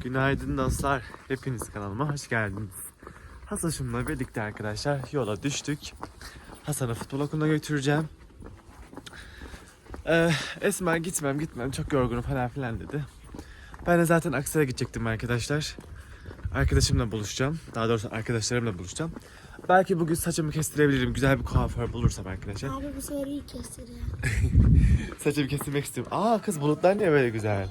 Günaydın dostlar. Hepiniz kanalıma hoş geldiniz. Hasan'ımla birlikte arkadaşlar yola düştük. Hasan'ı futbol okuluna götüreceğim. Ee, Esma gitmem gitmem çok yorgunum falan filan dedi. Ben de zaten Aksaray'a gidecektim arkadaşlar. Arkadaşımla buluşacağım. Daha doğrusu arkadaşlarımla buluşacağım. Belki bugün saçımı kestirebilirim. Güzel bir kuaför bulursam arkadaşlar. Abi bu seriyi kestiriyor. Saçımı kestirmek istiyorum. Aa kız bulutlar niye böyle güzel?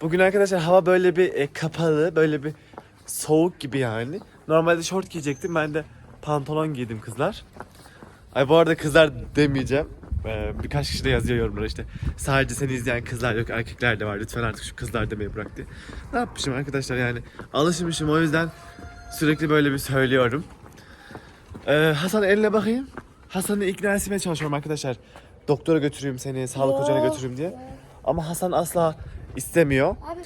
Bugün arkadaşlar hava böyle bir e, kapalı, böyle bir soğuk gibi yani. Normalde şort giyecektim. Ben de pantolon giydim kızlar. Ay bu arada kızlar demeyeceğim. Ee, birkaç kişi de yazıyor yorumlara işte. Sadece seni izleyen kızlar yok, erkekler de var. Lütfen artık şu kızlar demeyi bırak diye. Ne yapmışım arkadaşlar yani. Alışmışım o yüzden sürekli böyle bir söylüyorum. Ee, Hasan eline bakayım. Hasan'ı ikna etmeye çalışıyorum arkadaşlar. Doktora götüreyim seni, sağlık Yok. ocağına götüreyim diye. Ama Hasan asla istemiyor. Abi.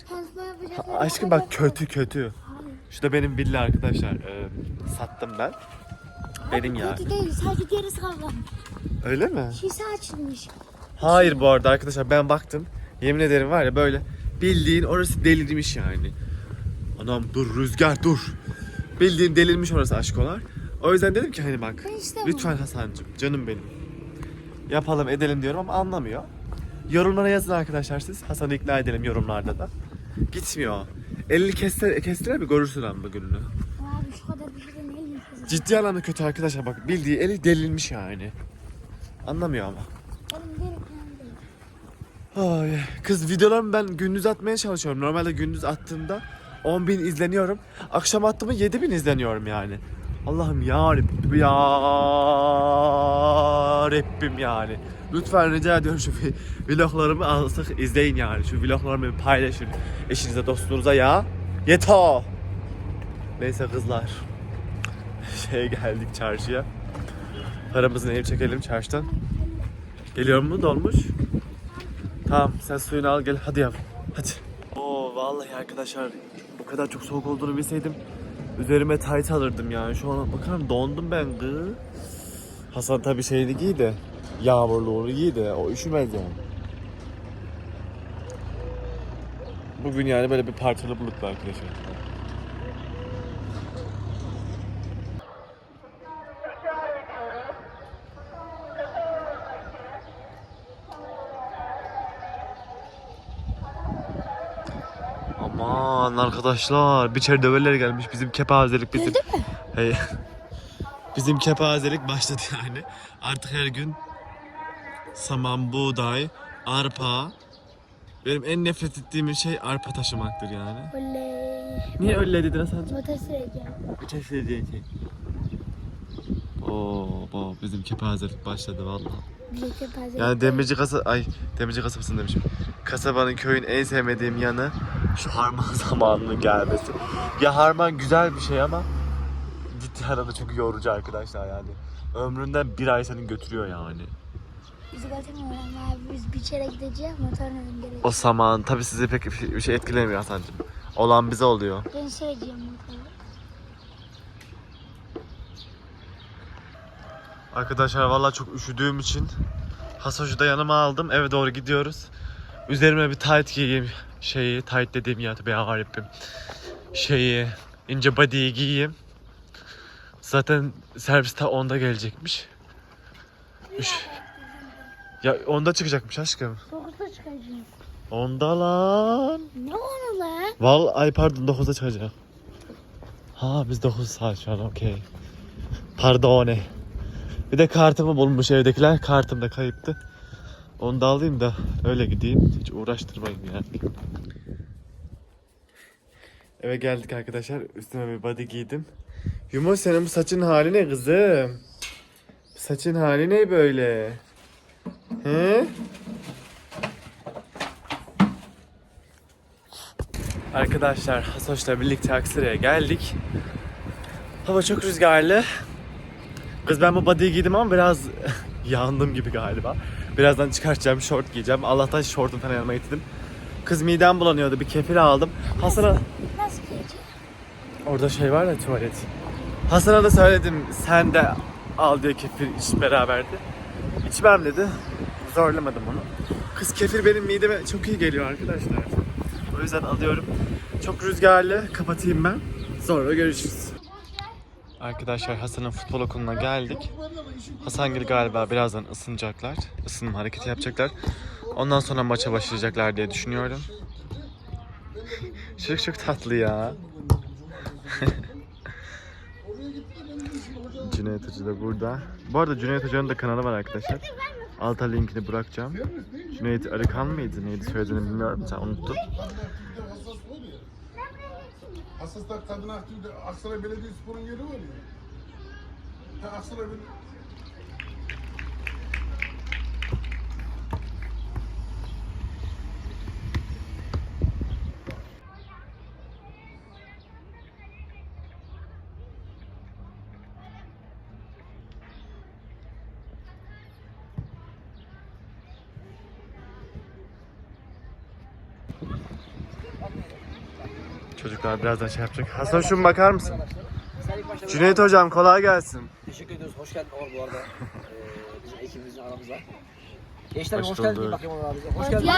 Aşkım bak kötü kötü. Şu da benim villa arkadaşlar. Ee, sattım ben. Benim ya. Kötü değil sadece gerisi kalmış. Öyle mi? Şişe açılmış. Hayır bu arada arkadaşlar ben baktım. Yemin ederim var ya böyle bildiğin orası delirmiş yani. Anam dur rüzgar dur. Bildiğin delirmiş orası aşkolar. O yüzden dedim ki hani bak istemem. lütfen Hasan'cığım canım benim. Yapalım edelim diyorum ama anlamıyor. Yorumlara yazın arkadaşlar siz. Hasan'ı ikna edelim yorumlarda da. Gitmiyor. Elini kestire, kestire bir görürsün ama gününü. Abi şu kadar bir şeyden el mi kızım? Ciddi anlamda kötü arkadaşlar bak bildiği eli delirmiş yani. Anlamıyor ama. Ay, kız videolarımı ben gündüz atmaya çalışıyorum. Normalde gündüz attığımda 10.000 izleniyorum. Akşam attığımda 7.000 izleniyorum yani. Allah'ım ya Rabbim ya Rabbim yani. Lütfen rica ediyorum şu vloglarımı alsak izleyin yani. Şu vloglarımı paylaşın. Eşinize dostunuza ya. Yeto. Neyse kızlar. Şeye geldik çarşıya. Paramızı neyip çekelim çarşıdan. Geliyor mu dolmuş? Tamam sen suyunu al gel hadi yavrum hadi. Oo vallahi arkadaşlar bu kadar çok soğuk olduğunu bilseydim üzerime tayt alırdım yani. Şu an bakalım dondum ben kız. Hasan tabi şeyini giy de yağmurluğunu giy de o üşümez yani. Bugün yani böyle bir parçalı bulutlu arkadaşlar. Aman arkadaşlar bir çer döveler gelmiş bizim kepazelik bizim. Geldi mi? Hey. Bizim kepazelik başladı yani. Artık her gün saman, buğday, arpa. Benim en nefret ettiğim şey arpa taşımaktır yani. Oley. Niye öyle dedin Hasan'cığım? Motor süreceğim. Bir şey Oo, bu bizim kepazelik başladı kepaze. Yani demirci kasa ay demirci kasabasını demişim. Kasabanın köyün en sevmediğim yanı şu harman zamanının gelmesi. Ya harman güzel bir şey ama ciddi anlamda çok yorucu arkadaşlar yani. Ömründen bir ay seni götürüyor yani. Bizi götürmüyor ama abi biz bir kere gideceğiz motorla gideceğiz. O zaman tabi sizi pek bir şey, bir şey etkilemiyor Hasan'cığım. Olan bize oluyor. Ben süreceğim motoru. Arkadaşlar vallahi çok üşüdüğüm için Hasoş'u da yanıma aldım. Eve doğru gidiyoruz. Üzerime bir tight giyeyim. Şeyi tight dediğim ya tabii garipim. Şeyi ince body'yi giyeyim. Zaten servis ta 10'da gelecekmiş. Üş. Ya 10'da çıkacakmış aşkım. Dokuzda çıkacağız. 10'da lan. Ne onu lan? Vallahi ay pardon 9'da çıkacak. Ha biz 9 saat şu an okey. Pardon. Bir de kartımı bulmuş evdekiler. Kartım da kayıptı. Onu da alayım da öyle gideyim. Hiç uğraştırmayın yani. Eve geldik arkadaşlar. Üstüme bir body giydim. Yumur senin bu saçın hali ne kızım? Saçın hali ne böyle? He? Arkadaşlar Hasoş'la birlikte Aksaray'a geldik. Hava çok rüzgarlı. Kız ben bu body'yi giydim ama biraz yandım gibi galiba. Birazdan çıkartacağım, şort giyeceğim. Allah'tan şortum falan yanıma getirdim. Kız midem bulanıyordu, bir kefir aldım. Hasan'a Nasıl orada şey var ya tuvalet. Hasan'a da söyledim, sen de al diye kefir iç beraberdi. İçmem dedi. Zorlamadım onu. Kız kefir benim mideme çok iyi geliyor arkadaşlar. O yüzden alıyorum. Çok rüzgarlı. Kapatayım ben. Sonra görüşürüz. Arkadaşlar Hasan'ın futbol okuluna geldik. Hasangil galiba birazdan ısınacaklar. Isınma hareketi yapacaklar. Ondan sonra maça başlayacaklar diye düşünüyorum. Çocuk çok tatlı ya. Cüneyt Hoca da burada. Bu arada Cüneyt Hoca'nın da kanalı var arkadaşlar. Alta linkini bırakacağım. Cüneyt Arıkan mıydı? Neydi söylediğini bilmiyorum. Sen unuttun. Hassaslar kadın aktivite Aksaray Belediyespor'un yeri var ya. Aksaray Belediye... Çocuklar birazdan şey yapacak. Hasan şuna bakar mısın? Cüneyt hocam kolay gelsin. Teşekkür ediyoruz. Hoş geldin Onur bu arada. Ee, bizim ekibimizin aramızda. Gençler Hoş hoş, geldin. Bakayım Onur abimize. Hoş geldin.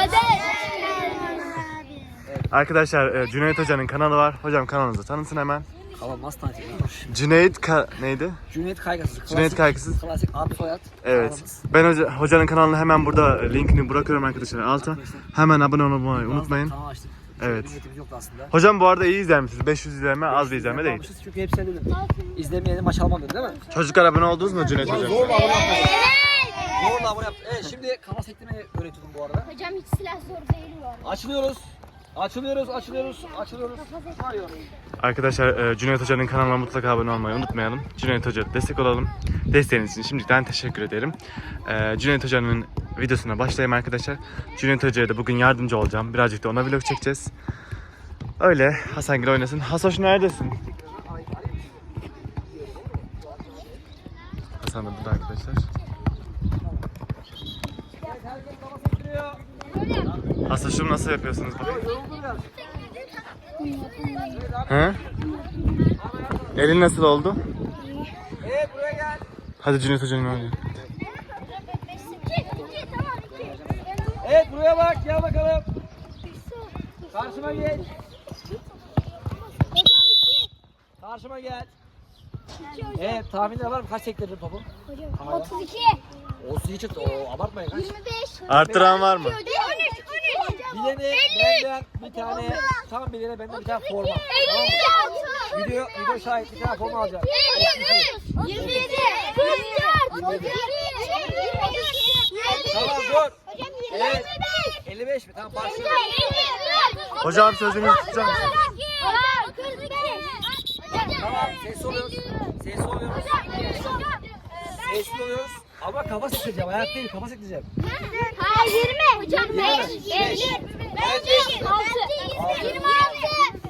Arkadaşlar e, Cüneyt hocanın kanalı var. Hocam kanalınızı tanıtın hemen. Nasıl tanıtayım? Cüneyt Ka- neydi? Cüneyt Kaygısız. Klasik, Cüneyt Kaygısız. Klasik ad soyad. Evet. kanalımız. Ben hoca, hocanın kanalını hemen burada linkini bırakıyorum arkadaşlar alta. Hemen abone olmayı unutmayın. Kanal açtık. Evet. Hocam bu arada iyi izler misiniz? 500 izlenme az bir izlenme değil. Çünkü hep sen dedin. İzlemeyeni maç almam dedin değil mi? Çocuklar abone oldunuz mu Cüneyt hocam? Zorla abone. Zorla abone yaptın. Evet şimdi kafa sektirmeyi öğretiyordum bu arada. Hocam hiç silah zor değil bu arada. Açılıyoruz. Açılıyoruz, açılıyoruz, açılıyoruz. Arkadaşlar e, Cüneyt Hoca'nın kanalına mutlaka abone olmayı unutmayalım. Cüneyt Hoca destek olalım. Desteğiniz için şimdiden teşekkür ederim. E, Cüneyt Hoca'nın videosuna başlayayım arkadaşlar. Cüneyt Hoca'ya da bugün yardımcı olacağım. Birazcık da ona vlog çekeceğiz. Öyle Hasan Gül oynasın. Hasoş neredesin? Hasan da burada arkadaşlar. Hasoş'um nasıl yapıyorsunuz bakayım? He? Elin nasıl oldu? Evet buraya gel. Hadi Cüneyt Hoca'nın oynayalım. Evet buraya bak gel bakalım. Karşıma geç. Karşıma gel. Evet tahminler var mı? Kaç sektirdin topu? Hocam 32, Olsun hiç o abartmayın kaç. 25, Arttıran var mı? 13, 13. Bilene benden bir tane tam bilene benden bir tane forma. Tamam mı? Video, video şahit bir tane forma alacağım. 27, 44, 32, Tamam dur. Evet. 55 mi? Tamam başlıyoruz. Hocam sözünüzü tutacak mısın? Tamam ses oluyoruz. Ses oluyoruz. Sesli oluyoruz. Ama kafa sektireceğim. Ayak değil kafa sektireceğim. Hayır 20. Hocam 5. 5. 5. 6. 26.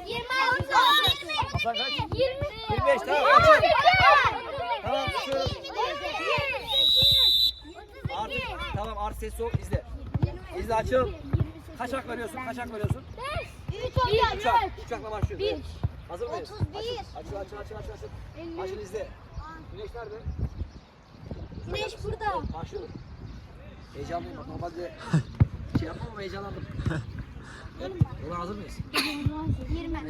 26. Hasan kaç? 20. 25 tamam. Tamam tutuyoruz. Artık tamam artık ses ol izle. İzle açıl. Kaç hak veriyorsun? Kaç hak veriyorsun? 3 Üç hak. Üç hakla başlıyoruz. Bir. Hazır mıyız? 31. Açıl açıl açıl açıl açıl. Açıl izle. Güneş nerede? Güneş burada. Başlıyoruz. Heyecanlıyım bak normalde şey yapmam ama heyecanlandım. Evet. Yola hazır mıyız? 20. 1, 2,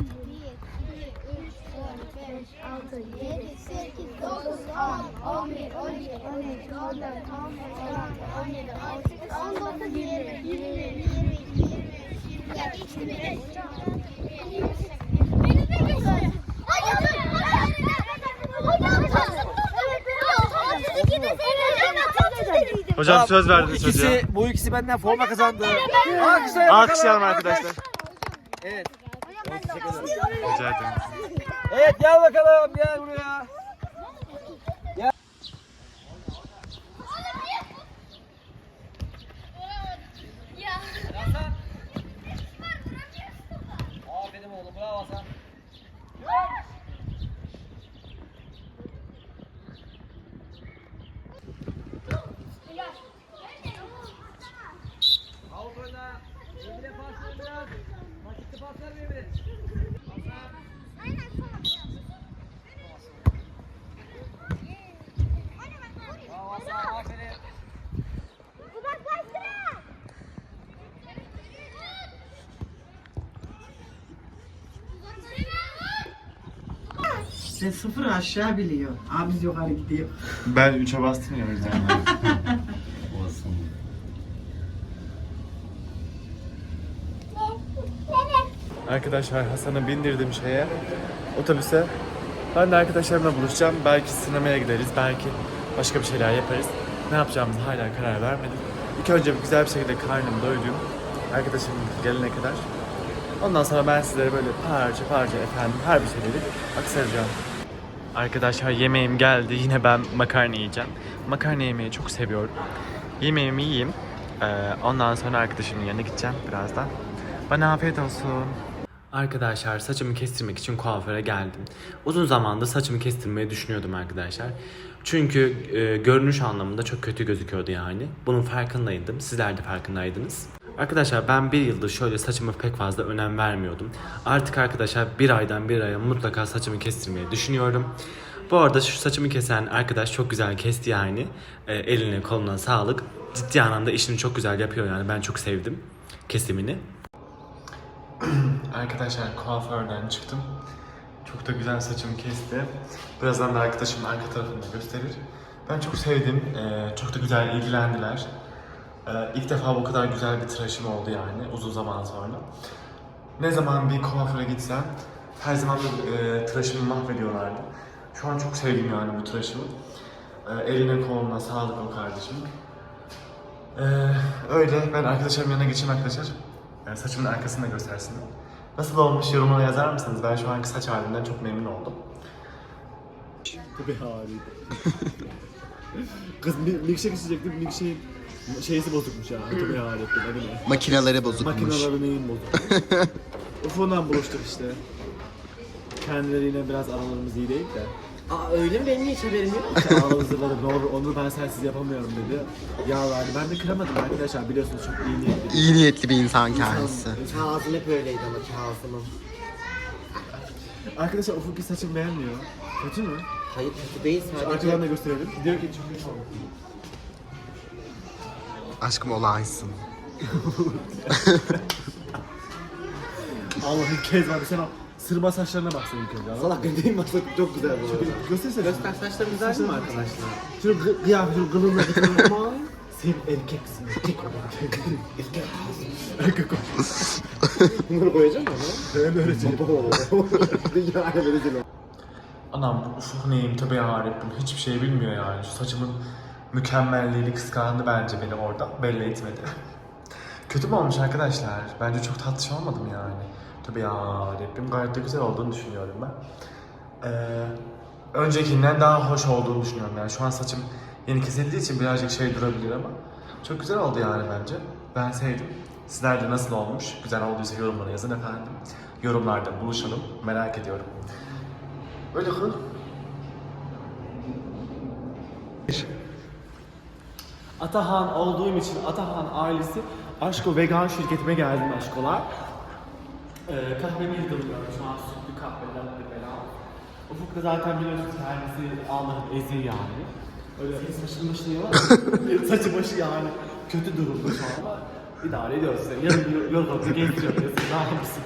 3, 4, 5, 6, 7, 8, 9, 10, 11, 12, 13, 14, 15, 16, 17, 18, 19, 20, 21, 22, 23, 24, Hocam söz bu verdiniz ikisi, çocuğa. bu ikisi benden forma kazandı. Alkışlayalım. Alkışlayalım arkadaşlar. Evet. Rica ederim. Evet gel bakalım gel buraya. Gel. Hasan. Aferin oğlum bravo Hasan. Sen sıfır aşağı biliyor. Abi biz yukarı gidiyor. Ben 3'e bastım ya o yüzden. Arkadaşlar Hasan'ı bindirdim şeye, otobüse. Ben de arkadaşlarımla buluşacağım. Belki sinemaya gideriz, belki başka bir şeyler yaparız. Ne yapacağımızı hala karar vermedim. İlk önce bir güzel bir şekilde karnımı doyurayım. Arkadaşım gelene kadar. Ondan sonra ben sizlere böyle parça parça efendim her bir şeyleri aktaracağım. Arkadaşlar yemeğim geldi. Yine ben makarna yiyeceğim. Makarna yemeyi çok seviyorum. Yemeğimi yiyeyim. Ee, ondan sonra arkadaşımın yanına gideceğim birazdan. Bana afiyet olsun. Arkadaşlar saçımı kestirmek için kuaföre geldim. Uzun zamandır saçımı kestirmeyi düşünüyordum arkadaşlar. Çünkü e, görünüş anlamında çok kötü gözüküyordu yani. Bunun farkındaydım. Sizler de farkındaydınız. Arkadaşlar ben bir yıldır şöyle saçıma pek fazla önem vermiyordum. Artık arkadaşlar bir aydan bir aya mutlaka saçımı kestirmeyi düşünüyorum. Bu arada şu saçımı kesen arkadaş çok güzel kesti yani. E, eline koluna sağlık. Ciddi anlamda işini çok güzel yapıyor yani. Ben çok sevdim kesimini. Arkadaşlar kuaförden çıktım. Çok da güzel saçımı kesti. Birazdan da arkadaşımın arka tarafını gösterir. Ben çok sevdim. Ee, çok da güzel ilgilendiler. Ee, ilk defa bu kadar güzel bir tıraşım oldu yani uzun zaman sonra. Ne zaman bir kuaföre gitsem her zaman bir e, tıraşımı mahvediyorlardı. Şu an çok sevdim yani bu tıraşımı. Ee, eline koluna sağlık o kardeşim. Ee, öyle ben arkadaşlarımın yanına geçeyim arkadaşlar. Yani saçımın arkasını da göstersin. Nasıl olmuş yorumlara yazar mısınız? Ben şu anki saç halimden çok memnun oldum. Tabii harika. Kız mi- milkshake içecektim. Milkshake şeysi bozukmuş ya. Tabii harika. Adı ne? Makineleri bozukmuş. Makineleri neyin bozuk? Ufondan buluştuk işte. Kendileriyle biraz aralarımız iyi değil de. Aa öyle mi? Benim hiç haberim yok. İşte ağızları doğru onu ben sensiz yapamıyorum dedi. Ya verdi. Ben de kıramadım arkadaşlar biliyorsunuz çok iyi niyetli. İyi niyetli bir insan kendisi. Kazım hep öyleydi ama Kazım'ım. Arkadaşlar Ufuk saçım beğenmiyor. Kötü mü? Hayır kötü değil sadece. Arkadan da gösterelim. Diyor ki çok. Aşkım olaysın. Allah'ım kez var. Sen o sırma saçlarına ilk önce. anladın mı? Salak dediğim bak çok güzel bu arada. Göstersene. Göster saçlarım güzel değil mi arkadaşlar? Şunu gı- kıyafet, şunu kılığına kılığına. Sen erkeksin. Erkek Erkek ol. Bunları koyacağım mı? Ben öğreteceğim. Dünya vereceğim. Anam ufuk neyim tabii yarabbim hiçbir şey bilmiyor yani. Şu saçımın mükemmelliğini kıskandı bence beni orada. Belli etmedi. Kötü mü olmuş arkadaşlar? Bence çok tatlış olmadı mı yani? Tabii yarabbim gayet de güzel olduğunu düşünüyorum ben. Ee, öncekinden daha hoş olduğunu düşünüyorum yani. Şu an saçım yeni kesildiği için birazcık şey durabilir ama çok güzel oldu yani bence. Ben sevdim. Sizler de nasıl olmuş? Güzel olduysa yorumlara yazın efendim. Yorumlarda buluşalım. Merak ediyorum. Öyle kıl. Atahan olduğum için Atahan ailesi Aşko vegan şirketime geldim Aşkolar. Ee, kahvemi yudumluyorum şu an sütlü kahveler falan. Ufuk da zaten biliyorsunuz kendisi Allah'ın ezi yani. Öyle saçın başı var. Saçı başı yani kötü durumda şu anda. İdare ediyoruz seni. Yarın yorganımızı gezdiriyorum. Ne yapmışsın?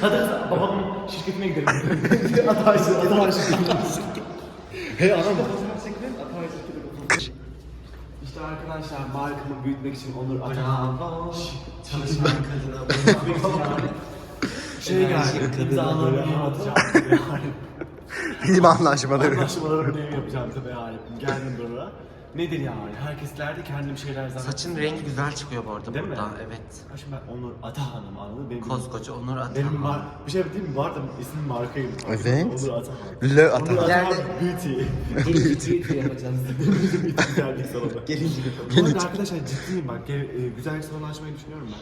Hadi babamın şirketine gidelim. Atahan şirketi. Atahan şirketi. Hey anam. İşte arkadaşlar markamı büyütmek için Onur Atahan çalışan kadına şey geldi, imzalarımı atacağım bir anlaşmaları. Anlaşmalarımı neyim yapacağım tabii yani. Geldim buraya. Nedir yani? Herkeslerde kendim şeyler zannediyorum. Saçın rengi güzel çıkıyor bu arada Değil mi? burada. Evet. Ha şimdi ben Onur Atahan'ım anladın Benim Koskoca Onur benim Atahan. mar bir şey değil mi? Var da ismim markayım. Evet. Onur Atahan. Le Onur Atahan. Atahan Beauty. Gelince bir yapacağız. Güzellik salonu. Gelince bir Bu arada arkadaşlar ciddiyim bak. Gel, e, güzellik salonu açmayı düşünüyorum ben.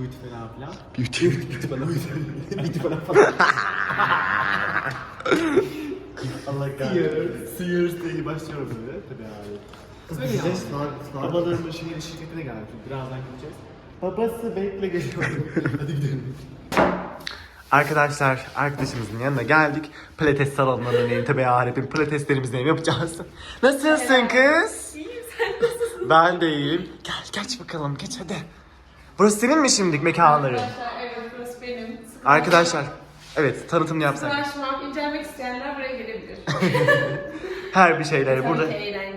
Beauty falan filan. Beauty. Beauty falan. Beauty falan falan. Allah kahretsin. Sears diye başlıyorum böyle. Tabii abi. Öyle ya. Babalarımın şehir şirketine geldik. Birazdan gideceğiz. Babası bekle geliyorum. Hadi gidelim. Arkadaşlar arkadaşımızın yanına geldik. Pilates salonuna dönelim. Tabii Arif'in pilateslerimizi yapacağız. Nasılsın kız? İyiyim sen nasılsın? Ben de iyiyim. Gel geç bakalım geç hadi. Burası senin mi şimdilik mekanları? Arkadaşlar evet burası benim. Arkadaşlar Evet tanıtım yapsak. Uğraşmam, incelemek isteyenler buraya gelebilir. Her bir şeyler burada. Burada. eğlenceli.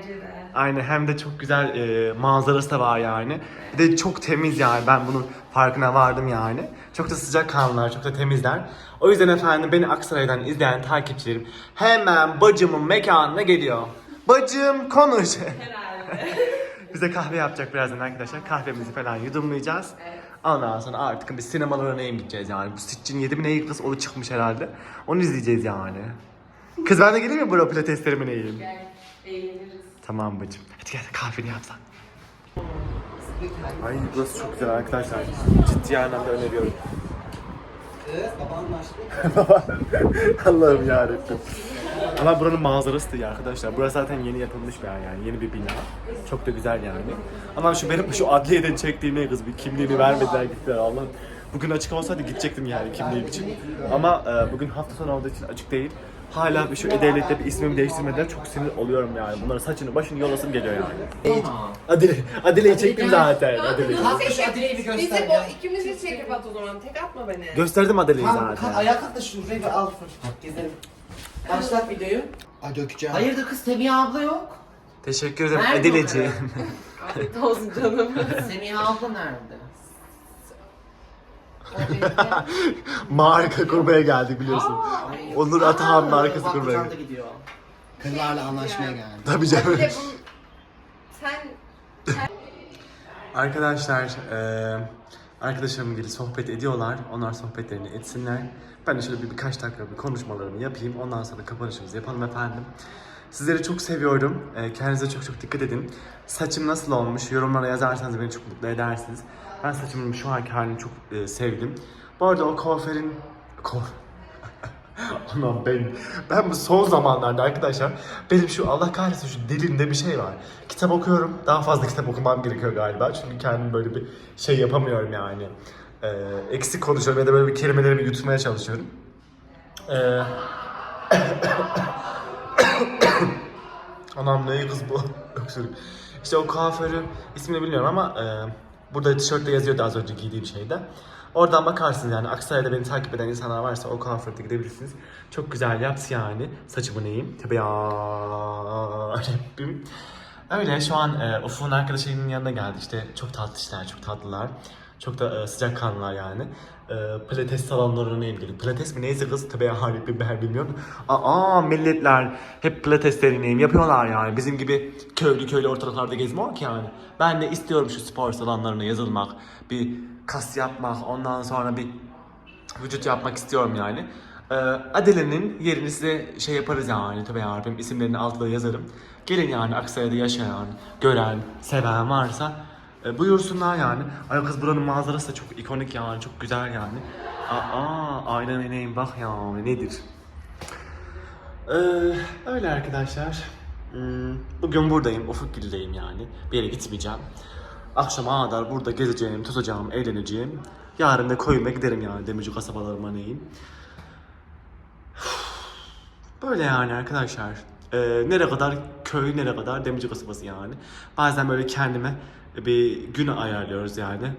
Aynen hem de çok güzel e, manzarası da var yani. Bir de çok temiz yani ben bunun farkına vardım yani. Çok da sıcak kanlılar, çok da temizler. O yüzden efendim beni Aksaray'dan izleyen takipçilerim hemen bacımın mekanına geliyor. Bacım konuş. Herhalde. Bize kahve yapacak birazdan arkadaşlar. Kahvemizi falan yudumlayacağız. Ondan sonra artık biz sinemalara neyim gideceğiz yani. Bu Stitch'in 7 mi neyi kız o çıkmış herhalde. Onu izleyeceğiz yani. Kız ben de geleyim mi bura pilateslerime neyim? Gel, eğleniriz. Tamam bacım. Hadi gel kahveni yapsan. Ay burası çok güzel arkadaşlar. Ciddi anlamda öneriyorum. Allah'ım yarabbim. Ama buranın manzarası da iyi arkadaşlar. Burası zaten yeni yapılmış bir yer yani. Yeni bir bina. Çok da güzel yani. Ama şu benim şu adliyeden çektiğim kız bir kimliğini vermediler gittiler Allah'ım. Bugün açık olsaydı gidecektim yani kimliğim için. Ama e, bugün hafta sonu olduğu için açık değil. Hala bir şu E-Devlet'te bir ismimi değiştirmediler. Çok sinir oluyorum yani. Bunların saçını başını yolasım geliyor yani. Adile, Adile'yi çektim zaten. Adile'yi. Adile'yi bir Bizi göster bu ya. ikimizi çekip at o zaman. Tek atma beni. Gösterdim Adile'yi Tamam, kalk, zaten. ayağa kalk da şurayı bir al. Gezelim. Başlat videoyu. Ay dökeceğim. Hayırdır kız Semiha abla yok. Teşekkür ederim Nerede Adileciğim. Afiyet olsun canım. Semiha abla nerede? Marka kurmaya geldik biliyorsun. Onur Atahan markası kurmaya kucağında gidiyor. Kızlarla anlaşmaya geldi. Tabii canım. Bir de bu... Sen Arkadaşlar, eee arkadaşlarım gibi sohbet ediyorlar. Onlar sohbetlerini etsinler. Ben de şöyle bir birkaç dakika bir konuşmalarımı yapayım. Ondan sonra kapanışımızı yapalım efendim. Sizleri çok seviyorum. Eee, kendinize çok çok dikkat edin. Saçım nasıl olmuş? Yorumlara yazarsanız beni çok mutlu edersiniz. Ben saçımın şu anki halini çok eee, sevdim. Bu arada o kuaförün... Kuaf... Anam ben, ben bu son zamanlarda arkadaşlar benim şu Allah kahretsin şu dilimde bir şey var. Kitap okuyorum. Daha fazla kitap okumam gerekiyor galiba. Çünkü kendim böyle bir şey yapamıyorum yani. Ee, eksik konuşuyorum ya da böyle bir kelimelerimi yutmaya çalışıyorum. Ee... Anam ne kız bu? Öksürük. İşte o kuaförü ismini bilmiyorum ama e, burada tişörtte yazıyordu az önce giydiğim şeyde. Oradan bakarsınız yani Aksaray'da beni takip eden insanlar varsa o kuaförde gidebilirsiniz. Çok güzel yaptı yani. Saçımı neyim? Tabii ya Rabbim. Öyle şu an e, Ufuk'un arkadaşının yanına geldi işte çok tatlı işler, çok tatlılar. Çok da e, sıcak kanlılar yani. E, pilates salonlarına ilgili. Pilates mi neyse kız tabii ya harbi ben bilmiyorum. Aa milletler hep pilateslerini yapıyorlar yani. Bizim gibi köylü köylü ortalıklarda gezmiyor ki yani. Ben de istiyorum şu spor salonlarına yazılmak. Bir kas yapmak, ondan sonra bir vücut yapmak istiyorum yani. Ee, Adile'nin yerini size şey yaparız yani tabii yarabbim isimlerini altına yazarım. Gelin yani Aksaray'da yaşayan, gören, seven varsa e, buyursunlar yani. Ay kız buranın manzarası da çok ikonik yani, çok güzel yani. Aa, aynen eneyim bak ya nedir? Ee, öyle arkadaşlar. Hmm, Bugün buradayım, Ufukgil'deyim yani. Bir yere gitmeyeceğim. Akşama kadar burada gezeceğim, tutacağım, eğleneceğim. Yarın da koyuma giderim yani Demirci kasabalarıma neyim. Böyle yani arkadaşlar. Ee, nereye kadar köy, nereye kadar Demirci kasabası yani. Bazen böyle kendime bir gün ayarlıyoruz yani.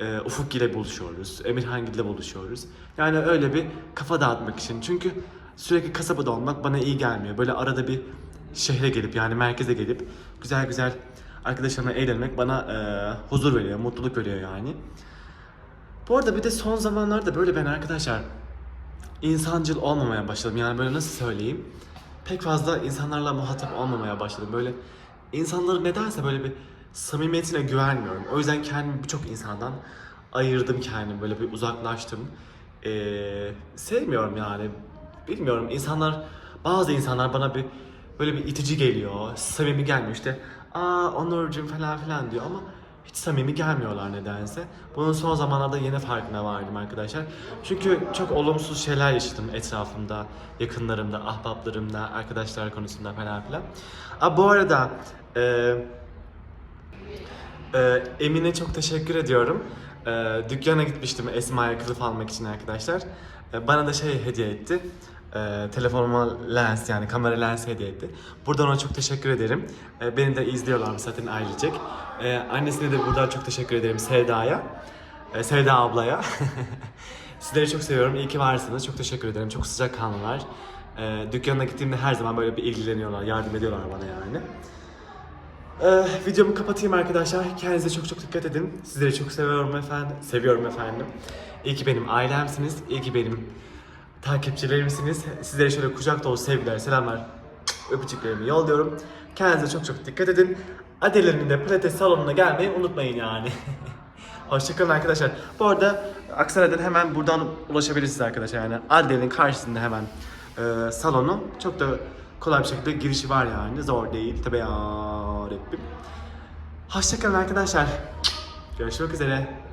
Ee, Ufuk ile buluşuyoruz, Emirhan ile buluşuyoruz. Yani öyle bir kafa dağıtmak için. Çünkü sürekli kasabada olmak bana iyi gelmiyor. Böyle arada bir şehre gelip yani merkeze gelip güzel güzel arkadaşlarımla eğlenmek bana e, huzur veriyor, mutluluk veriyor yani. Bu arada bir de son zamanlarda böyle ben arkadaşlar insancıl olmamaya başladım. Yani böyle nasıl söyleyeyim? Pek fazla insanlarla muhatap olmamaya başladım. Böyle insanları nedense böyle bir samimiyetine güvenmiyorum. O yüzden kendimi birçok insandan ayırdım kendimi. Böyle bir uzaklaştım. Ee, sevmiyorum yani. Bilmiyorum insanlar bazı insanlar bana bir böyle bir itici geliyor. Samimi gelmiyor işte. Aa Onurcuğum falan filan diyor ama hiç samimi gelmiyorlar nedense. Bunun son zamanlarda yeni farkına vardım arkadaşlar. Çünkü çok olumsuz şeyler yaşadım etrafımda, yakınlarımda, ahbaplarımda, arkadaşlar konusunda falan filan. Aa, bu arada e, e, Emine çok teşekkür ediyorum. E, dükkana gitmiştim Esma'ya kılıf almak için arkadaşlar. E, bana da şey hediye etti. E, telefonuma lens yani kamera lens hediye etti. Buradan ona çok teşekkür ederim. Beni de izliyorlar zaten ailecek. Annesine de buradan çok teşekkür ederim Sevda'ya. Sevda ablaya. Sizleri çok seviyorum. İyi ki varsınız. Çok teşekkür ederim. Çok sıcak kanlılar. Ee, dükkanına gittiğimde her zaman böyle bir ilgileniyorlar, yardım ediyorlar bana yani. Ee, videomu kapatayım arkadaşlar. Kendinize çok çok dikkat edin. Sizleri çok seviyorum efendim. Seviyorum efendim. İyi ki benim ailemsiniz. İyi ki benim takipçilerimsiniz. Sizlere şöyle kucak dolu sevgiler, selamlar, öpücüklerimi yolluyorum. Kendinize çok çok dikkat edin. Adelerin de pilates salonuna gelmeyi unutmayın yani. Hoşçakalın arkadaşlar. Bu arada Aksaray'dan hemen buradan ulaşabilirsiniz arkadaşlar. Yani Adelerin karşısında hemen e, salonu. Çok da kolay bir şekilde girişi var yani. Zor değil. Tabii ya Rabbim. Hoşçakalın arkadaşlar. Görüşmek üzere.